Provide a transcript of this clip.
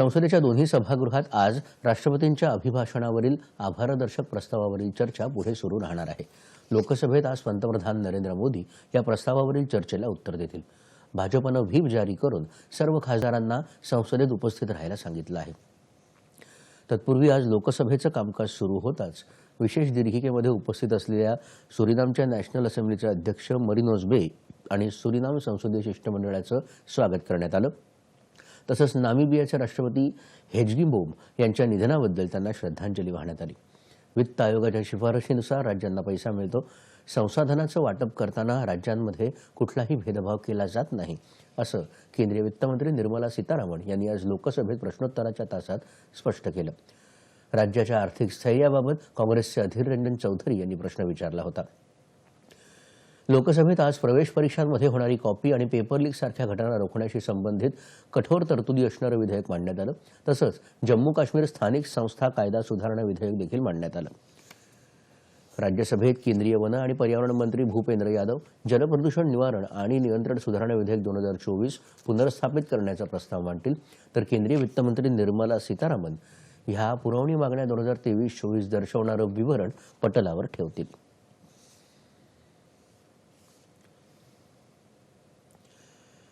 संसदेच्या दोन्ही सभागृहात आज राष्ट्रपतींच्या अभिभाषणावरील आभारदर्शक प्रस्तावावरील चर्चा पुढे सुरू राहणार आहे. लोकसभेत आज पंतप्रधान नरेंद्र मोदी या प्रस्तावावरील चर्चेला उत्तर देतील. भाजपनं व्हीप जारी करून सर्व खासदारांना संसदेत उपस्थित राहायला सांगितलं आहे. तत्पूर्वी आज लोकसभेचं कामकाज सुरू होताच विशेष दीर्घिकेमध्ये उपस्थित असलेल्या सुरिनामच्या नॅशनल असेंब्लीचे अध्यक्ष मरिनोज बे आणि सुरिनाम संसदीय शिष्टमंडळाचं स्वागत करण्यात आलं. तसंच नामिबियाचे राष्ट्रपती हेजगिंबोम यांच्या निधनाबद्दल त्यांना श्रद्धांजली वाहण्यात आली. वित्त आयोगाच्या शिफारशीनुसार राज्यांना पैसा मिळतो. संसाधनाचं वाटप करताना राज्यांमध्ये कुठलाही भेदभाव केला जात नाही असं केंद्रीय वित्तमंत्री निर्मला सीतारामन यांनी आज लोकसभेत प्रश्नोत्तराच्या तासात स्पष्ट केलं. राज्याच्या आर्थिक स्थैर्याबाबत काँग्रेसचे अधीर रंजन चौधरी यांनी प्रश्न विचारला होता. लोकसभेत आज प्रवेश परीक्षांमध्ये होणारी कॉपी आणि पेपर लीक सारख्या घटना रोखण्याशी संबंधित कठोर तरतुदी असणारं विधेयक मांडण्यात आलं. तसंच जम्मू काश्मीर स्थानिक संस्था कायदा सुधारणा विधेयक देखील मांडण्यात आलं. राज्यसभेत केंद्रीय वन आणि पर्यावरण मंत्री भूपेंद्र यादव जलप्रदूषण निवारण आणि नियंत्रण सुधारणा विधेयक दोन हजार चोवीस पुनर्स्थापित करण्याचा प्रस्ताव मांडतील. तर केंद्रीय वित्तमंत्री निर्मला सीतारामन ह्या पुरवणी मागण्या दोन हजार तेवीस चोवीस दर्शवणारं विवरण पटलावर ठेवतील.